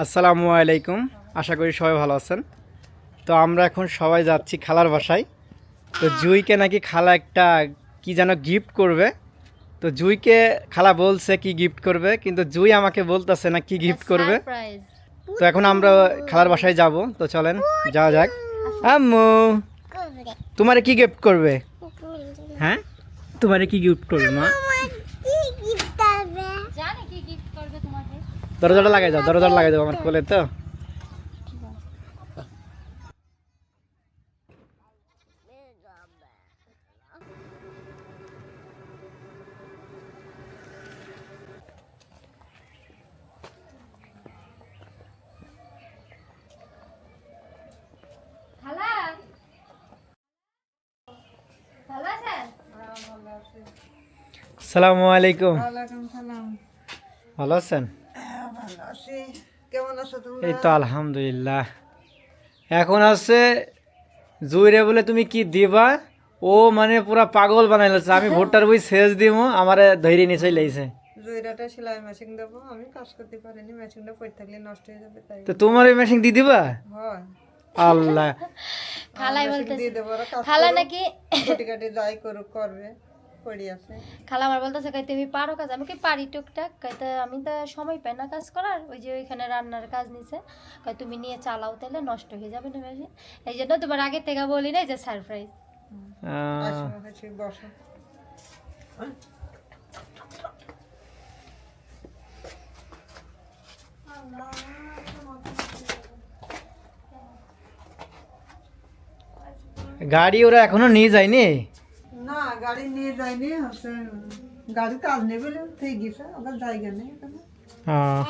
আসসালামু আলাইকুম। আশা করি সবাই ভালো আছেন। তো আমরা এখন সবাই যাচ্ছি খালার বাসায়। তো জুইকে নাকি খালা একটা কি যেন গিফট করবে। তো জুইকে খালা বলছে কি গিফট করবে কিন্তু জুই আমাকে বলতেছে না কি গিফট করবে। তো এখন আমরা খালার বাসায় যাব। তো চলেন যাওয়া যাক। আম্মু তোমারে কি গিফট করবে? হ্যাঁ? তোমারে কি গিফট করবে মা জানে কি গিফট করবে তোমাকে দরজাটা লাগাই দাও দরজাটা লাগাই দাও আমার কোলে তো। খালা? ভালো আছেন আসসালামু আলাইকুম। ওয়ালাইকুম সালাম। ভালো আছেন? হ্যাঁ, ভালো আছি কেমন আছো তুমি এই তো আলহামদুলিল্লাহ। এখন আছে জুইরে বলে তুমি কি দিবা? ও মানে পুরা পাগল বানাইছে আমি ভোটার বই শেষ দিব আমারে ধৈর্য নিয়ে চলে আইছে। জুইরাটা সেলাই মেশিন দেবো। আমি কাজ করতে পারিনি মেশিনটা পড়ে থাকলে নষ্ট হয়ে যাবে তাই। তো তোমার ওই মেশিন দিয়ে দিবা? হয়। আল্লাহ। খালাই কাজ খালা নাকি? কাটি যাই করুক করবে। পড়ে আছে। খালা আমার বলতেছে কই তুমি পারো কাজ আমি কি পারি টুকটাক? কইতে আমি তো সময় পাই না কাজ করার। ওই যে ওইখানে রান্নার কাজ নিছে। কই তুমি নিয়ে চালাও তাহলে নষ্ট হয়ে যাবে না মেশিন এই জন্য তোমার আগে থেকে বলি না যে সারপ্রাইজ। বসো। গাড়ি ওরা এখনও নিয়ে যায়নি? গাড়ি নিয়ে যায়নি হচ্ছে গাড়ি কাজ নেবে ঠিক গেছে ওদের জায়গা নেই এখানে। আহ,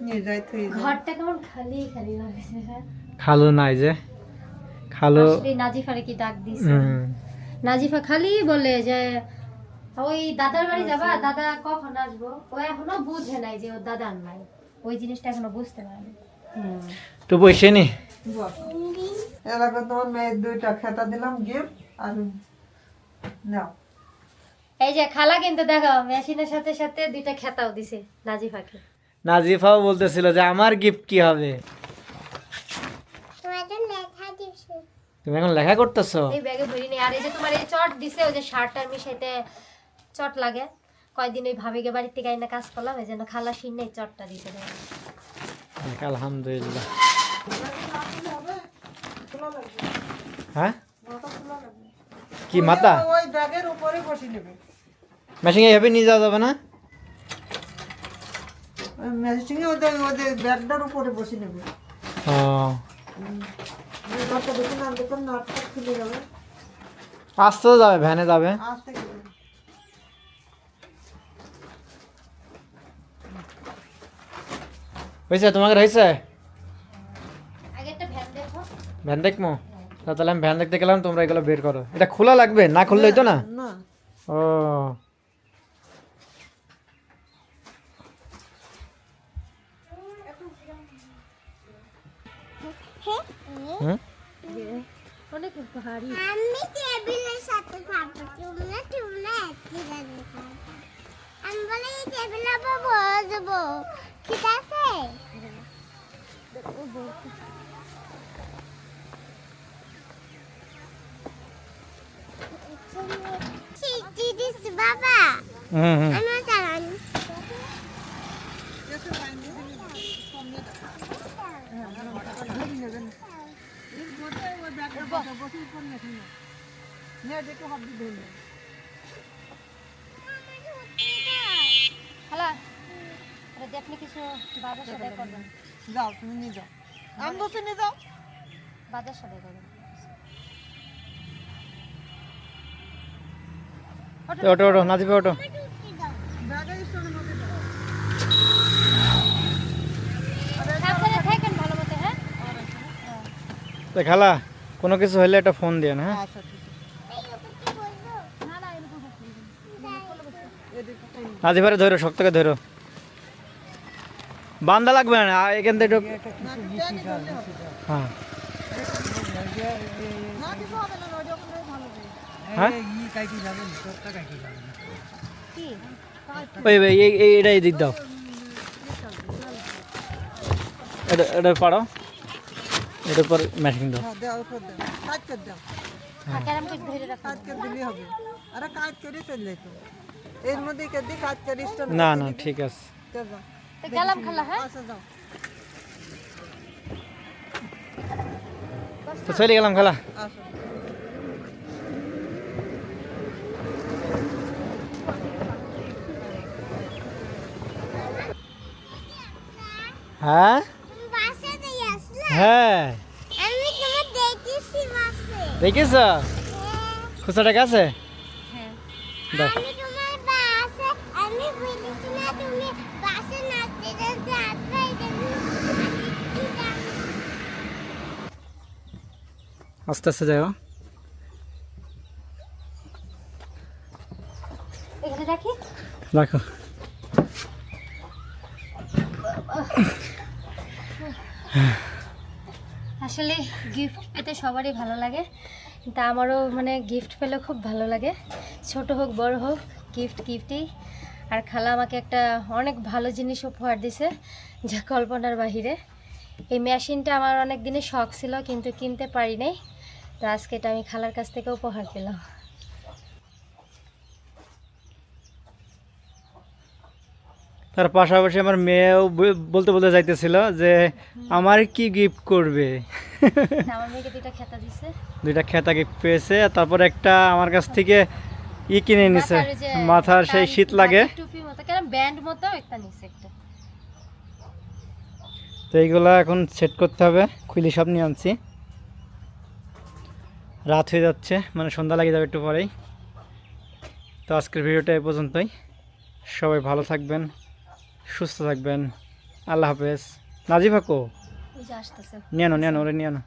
নিয়ে যাই তুই ঘরটা কেমন খালি খালি লাগছে হ্যাঁ? নাই যে। খালু নাজিফারে কি ডাক দিছে? নাজিফা খালি বলে যে ওই দাদার বাড়ি যাবা দাদা কখন আসব? ও এখনও বুঝে নাই যে ওর দাদার নাই। ওই জিনিসটা এখনও বুঝতে পারেনি। তো বসে নি? এলাকা তোমার মেয়ের দুইটা খেতা দিলাম গিফট আর নাও। এই যে খালা কিন্তু দেখো মেশিনের সাথে সাথে দুইটা খেতাও দিছে নাজিফাকে। নাজিফাও বলতেছিল যে আমার গিফট কি হবে? তুমি এখন লেখা করতেছো? এই ব্যাগে ভরি নেই আর এই যে তোমার এই চট দিছে ওই যে শার্টটার মিশাইতে চট লাগে। কয়দিন ওই ভাবিকে বাড়ির থেকে আইনা কাজ করলাম এই জন্য খালা শিনে চটটা দিতে দেয় আলহামদুলিল্লাহ। হ্যাঁ? কি মাথা? ওই ব্যাগের উপরে বসে নেবে মেশিন এইভাবে নিয়ে যাওয়া যাবে না? মেশিনে ওদের ওদের ব্যাগটার উপরে বসে নেবে। ও। আসতে যাবে ভ্যানে যাবে। আসতে হয়েছে তোমাকে হয়েছে? ভ্যান দেখো। দেখব? তা তাহলে আমি ভ্যান দেখতে গেলাম তোমরা এগুলো বের করো। এটা খোলা লাগবে? না খুললেই তো না? না। ও। অনেক ভারী আমি টেবিলের সাথে খাব তোমরা তোমরা একই জায়গায় খাব আমি বলে এই টেবিল আবার বসবো। ঠিক আছে? বাবা। হুম হুম। আমি চালানি খালা আরে আপনি কিছু বাজার সাথে করবেন। যাও তুমি নিয়ে যাও। আমি বসে নিয়ে যাও। বাজার সাথে করবেন। ওটো ওটো নাজিবে ওটো ব্যাগের স্টোনের মধ্যে দাও সাবধানে থাকেন ভালো মতো হ্যাঁ? খালা কোনো কিছু হলে একটা ফোন দিয়ে না হ্যাঁ? আচ্ছা ঠিক ধরো শক্ত করে ধরো। বান্দা লাগবে না এখান থেকে হ্যাঁ। হ্যাঁ? ওই ওই এই এই- এটা এই দিক দাও। এটা এটা পাড়ো। এটার পর ম্যাশিং দাও। হ্যাঁ। না না ঠিক আছে। তো গেলাম খালা হ্যাঁ? যাও। তো চলে গেলাম খালা। হ্যাঁ? দিয়ে হ্যাঁ। দেখেছি বাসে। দেখেছ? খুচরা কাছে? হ্যাঁ দাও আমি তোমার বাসে আমি বলেছি না তুমি বাসে নাচতে নাচতে আসবে আস্তে আস্তে যাও এখানে রাখো? আসলে গিফট পেতে সবারই ভালো লাগে কিন্তু আমারও মানে গিফট পেলে খুব ভালো লাগে। ছোট হোক বড় হোক গিফট গিফটই আর খালা আমাকে একটা অনেক ভালো জিনিস উপহার দিছে যা কল্পনার বাহিরে। এই মেশিনটা আমার অনেক দিনের শখ ছিল কিন্তু কিনতে পারি নাই। তো আজকে এটা আমি খালার কাছ থেকে উপহার পেলাম। তার পাশাপাশি আমার মেয়েও বলতে বলতে যাইতেছিল যে আমার কি গিফট করবে? আমার মেয়েকে দুইটা খেতা দিছে। দুইটা খেতা গিফট পেয়েছে তারপর একটা আমার কাছ থেকে ই কিনে নিছে। মাথার সেই শীত লাগে। টুপি মতো কেন ব্যান্ড মতো একটা নিছে একটা। তো এইগুলো এখন সেট করতে হবে। খুলি সব নিয়ে আনছি। রাত হয়ে যাচ্ছে মানে সন্ধ্যা লাগে যাবে একটু পরেই। তো আজকের ভিডিওটা এ পর্যন্তই। সবাই ভালো থাকবেন সুস্থ থাকবেন। আল্লাহ হাফেজ। নাজিফা কো ওই যে আসতেছে। নিয়ে নো নিয়ে নো ওরে নিয়ে আনো।